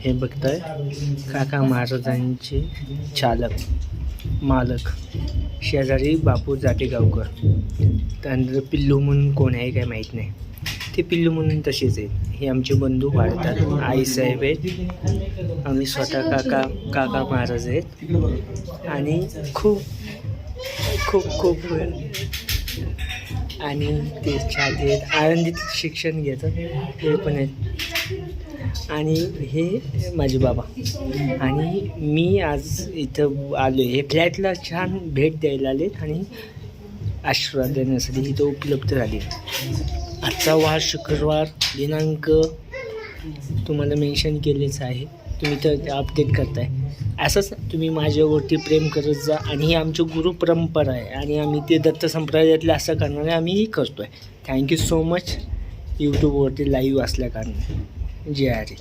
हे बघताय काका महाराजांचे चालक मालक शेजारी बापू जाटेगावकर. त्यानंतर पिल्लू म्हणून कोण आहे काय माहीत नाही. ते पिल्लू म्हणून तसेच आहेत. हे आमचे बंधू वाढतात. आईसाहेब आहेत. आम्ही स्वतः काका काका महाराज आहेत. आणि खूप खूप खूप आणि ते छाती आनंदीत शिक्षण घेतात हे पण आहेत. आणि हे माझे बाबा. आणि मी आज इथं आलो हे फ्लॅटला छान भेट द्यायला आले आणि आशीर्वाद देण्यासाठी इथं उपलब्ध झाली आजचा वार शुक्रवार दिनांक तुम्हाला मेन्शन केलेच आहे. तुम्ही तर अपडेट करताय. असंच तुम्ही माझ्यावरती प्रेम करत जा आणि ही आमची गुरु परंपरा आहे आणि आम्ही ते दत्त संप्रदायातले असं करणारे आम्हीही करतो आहे थँक्यू सो मच यूट्यूबवरती लाईव्ह असल्याकारणाने जय हरी.